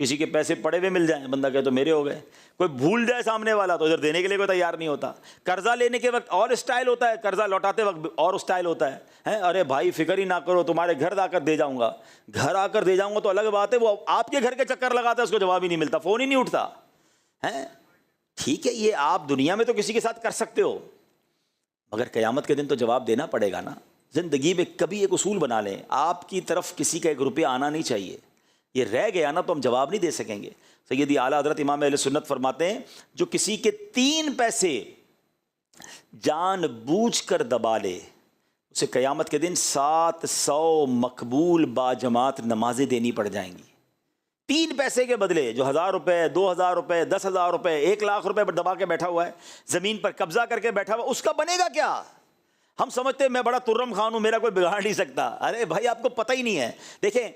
किसी के पैसे पड़े हुए मिल जाए, बंदा कहे तो मेरे हो गए। कोई भूल जाए सामने वाला तो इधर देने के लिए कोई तैयार नहीं होता। कर्जा लेने के वक्त और स्टाइल होता है, कर्जा लौटाते वक्त और स्टाइल होता है। हैं? अरे भाई, फ़िक्र ही ना करो, तुम्हारे घर आकर दे जाऊँगा। घर आकर दे जाऊँगा तो अलग बात है, वो आपके घर के चक्कर लगाता है, उसको जवाब ही नहीं मिलता, फ़ोन ही नहीं उठता। हैं? ठीक है, ये आप दुनिया में तो किसी के साथ कर सकते हो। मगर क़यामत के दिन तो जवाब देना पड़ेगा ना। ज़िंदगी में कभी एक उसूल बना लें, आपकी तरफ़ किसी का एक रुपया आना नहीं चाहिए। ये रह गया ना तो हम जवाब नहीं दे सकेंगे। सैयदी आला हज़रत इमाम सुन्नत फरमाते हैं, जो किसी के तीन पैसे जान बूझ कर दबा ले, उसे क़यामत के दिन सात सौ मकबूल बाजमात नमाजें देनी पड़ जाएँगी। तीन पैसे के बदले, जो हज़ार रुपए, दो हज़ार रुपए, दस हज़ार रुपए, एक लाख पर दबा के बैठा हुआ है, ज़मीन पर कब्जा करके बैठा हुआ, उसका बनेगा क्या? हम समझते हैं, मैं बड़ा तुर्रम खान हूँ, मेरा कोई बिगाड़ नहीं सकता। अरे भाई, आपको पता ही नहीं है। देखें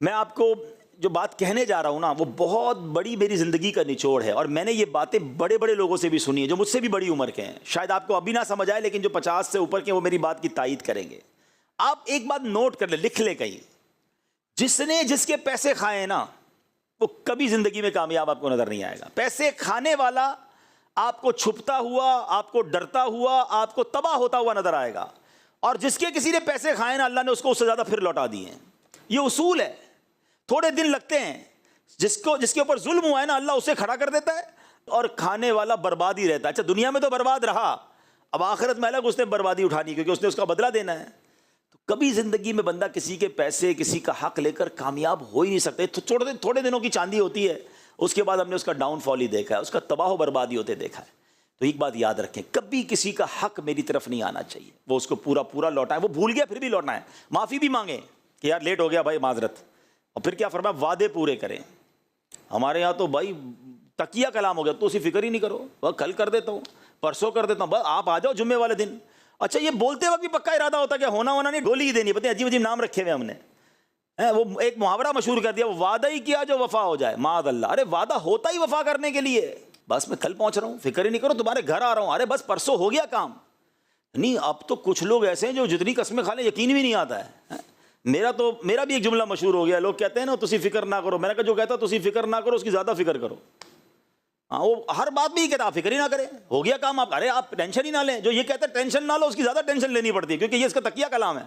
मैं आपको जो बात कहने जा रहा हूँ ना, वो बहुत बड़ी मेरी ज़िंदगी का निचोड़ है। और मैंने ये बातें बड़े बड़े लोगों से भी सुनी है, जो मुझसे भी बड़ी उम्र के हैं। शायद आपको अभी ना समझ आए, लेकिन जो पचास से ऊपर के वो मेरी बात की तायद करेंगे। आप एक बात नोट कर ले, लिख ले कहीं। जिसने जिसके पैसे खाए ना, वो कभी ज़िंदगी में कामयाब आपको नज़र नहीं आएगा। पैसे खाने वाला आपको छुपता हुआ, आपको डरता हुआ, आपको तबाह होता हुआ नज़र आएगा। और जिसके किसी ने पैसे खाए ना, अल्लाह ने उसको उससे ज़्यादा फिर लौटा दिए ये उसूल है। थोड़े दिन लगते हैं। जिसको, जिसके ऊपर जुल्म हुआ है ना, अल्लाह उसे खड़ा कर देता है और खाने वाला बर्बाद ही रहता है। अच्छा दुनिया में तो बर्बाद रहा। अब आखिरत में अलग उसने बर्बादी उठानी, क्योंकि उसने उसका बदला देना है। तो कभी ज़िंदगी में बंदा किसी के पैसे, किसी का हक लेकर कामयाब हो ही नहीं सकते। थोड़े थोड़े दिनों की चांदी होती है। उसके बाद हमने उसका डाउनफॉल ही देखा है। उसका तबाह बर्बादी होते देखा है। तो एक बात याद रखें, कभी किसी का हक मेरी तरफ़ नहीं आना चाहिए। वो उसको पूरा पूरा लौटाए। वो भूल गया, फिर भी लौटना है। माफ़ी भी मांगे कि यार लेट हो गया भाई, माजरत। और फिर क्या फरमाया? वादे पूरे करें। हमारे यहाँ तो भाई तकिया कलाम हो गया तो उसी फ़िक्र ही नहीं करो। वह कल कर देता हूँ, परसों कर देता हूँ, बस आप आ जाओ जुम्मे वाले दिन। अच्छा ये बोलते वक्त भी पक्का इरादा होता है कि होना होना नहीं गोली ही देनी पता अजीब अजीब नाम रखे हुए हमने। है, वो एक मुहावरा मशहूर कर दिया, वो वादा ही किया जो वफा हो जाए। माद अल्लाह अरे वादा होता ही वफा करने के लिए। बस मैं कल पहुँच रहा हूँ, फ़िक्र ही नहीं करो, तुम्हारे घर आ रहा हूँ। अरे बस परसों हो गया काम। नहीं, अब तो कुछ लोग ऐसे हैं जो जितनी कस्में खा लें, यकीन भी नहीं आता है? मेरा तो मेरा भी एक जुमला मशहूर हो गया। लोग कहते हैं ना, तुसी फ़िक्र ना करो। मैंने कहा, जो कहता तुसी फ़िक्र ना करो, उसकी ज़्यादा फ़िक्र करो। हाँ वो हर बात में ही कहता फ़िक्र ही ना करें। हो गया काम आप अरे, आप टेंशन ही ना लें। जो ये कहते हैं, टेंशन ना लो, उसकी ज़्यादा टेंशन लेनी पड़ती है, क्योंकि ये इसका तकिया कलाम है।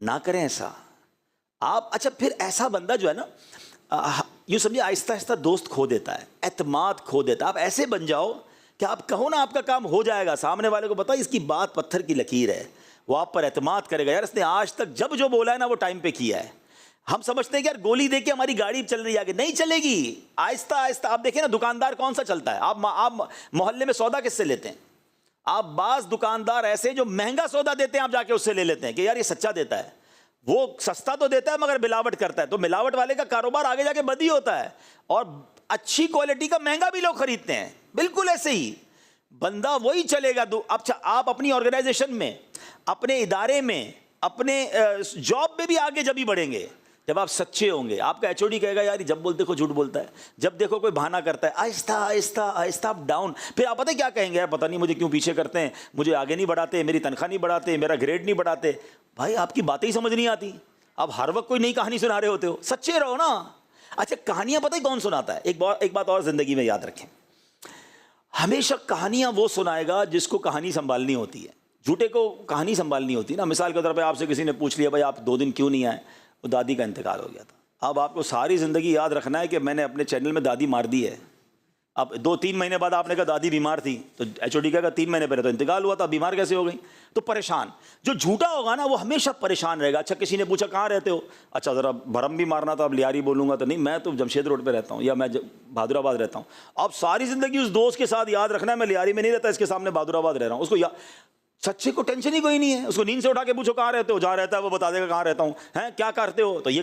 ना करें ऐसा। आप अच्छा फिर ऐसा बंदा जो है ना यूँ समझिए आहिस्ता आहिस्ता दोस्त खो देता है, एतमाद खो देता है। आप ऐसे बन जाओ कि आप कहो ना आपका काम हो जाएगा? सामने वाले को पता इसकी बात पत्थर की लकीर है। वो आप पर एतमाद करेगा। यार, इसने आज तक जब जो बोला है ना, वो टाइम पे किया है। हम समझते हैं कि यार, गोली दे के हमारी गाड़ी चल रही है आगे। नहीं चलेगी। आहिस्ता आहिस्ता। आप देखें ना, दुकानदार कौन सा चलता है? आप आप मोहल्ले में सौदा किससे लेते हैं? आप बाज दुकानदार ऐसे जो महँगा सौदा देते हैं, आप जाके उससे ले लेते हैं कि यार, ये सच्चा देता है। वो सस्ता तो देता है, मगर मिलावट करता है। तो मिलावट वाले का कारोबार आगे जाके बदी होता है। और अच्छी क्वालिटी का महँगा भी लोग खरीदते हैं। बिल्कुल ऐसे ही। बंदा वही चलेगा अच्छा आप अपनी ऑर्गेनाइजेशन में, अपने इदारे में, अपने जॉब में भी आगे जब ही बढ़ेंगे, जब आप सच्चे होंगे। आपका एच कहेगा, यार जब बोलते देखो झूठ बोलता है। जब देखो कोई बहाना करता है, आहिस्ता आहिस्ता आहिस्ता आप डाउन फिर आप पता क्या कहेंगे? यार, पता नहीं मुझे क्यों पीछे करते हैं? मुझे आगे नहीं बढ़ाते, मेरी तनख्वाह नहीं बढ़ाते, मेरा ग्रेड नहीं बढ़ाते। भाई, आपकी बातें ही समझ नहीं आती। आप हर वक्त कोई नई कहानी सुना रहे होते हो। सच्चे रहो ना। अच्छा कहानियाँ पता ही कौन सुनाता है? एक बात एक बात और ज़िंदगी में याद रखें। हमेशा कहानियाँ वो सुनाएगा जिसको कहानी संभालनी होती है। झूठे को कहानी संभालनी होती है ना। मिसाल के तौर पर आपसे किसी ने पूछ लिया, भाई, आप दो दिन क्यों नहीं आए? वो दादी का इंतकाल हो गया था। अब आपको सारी ज़िंदगी याद रखना है कि मैंने अपने चैनल में दादी मार दी है। अब दो तीन महीने बाद आपने कहा दादी बीमार थी तो एच ओ डी का तीन महीने पहले तो इंतकाल हुआ था, बीमार कैसे हो गई? तो परेशान। जो झूठा होगा ना, वो हमेशा परेशान रहेगा। अच्छा किसी ने पूछा, कहाँ रहते हो? अच्छा ज़रा भरम भी मारना था, अब लियारी बोलूँगा तो नहीं, मैं तो जमशेद रोड पर रहता हूँ, या मैं बहादुराबाद रहता हूँ। अब सारी ज़िंदगी उस दोस्त के साथ याद रखना है, मैं लियारी में नहीं रहता, इसके सामने बहादुराबाद रह रहा हूँ। उसको या, सच्चे को टेंशन ही कोई नहीं है। उसको नींद से उठा के पूछो, कहाँ रहते हो? जहाँ रहता है, वो बता देगा कहाँ रहता हूँ। हैं, क्या करते हो? तो ये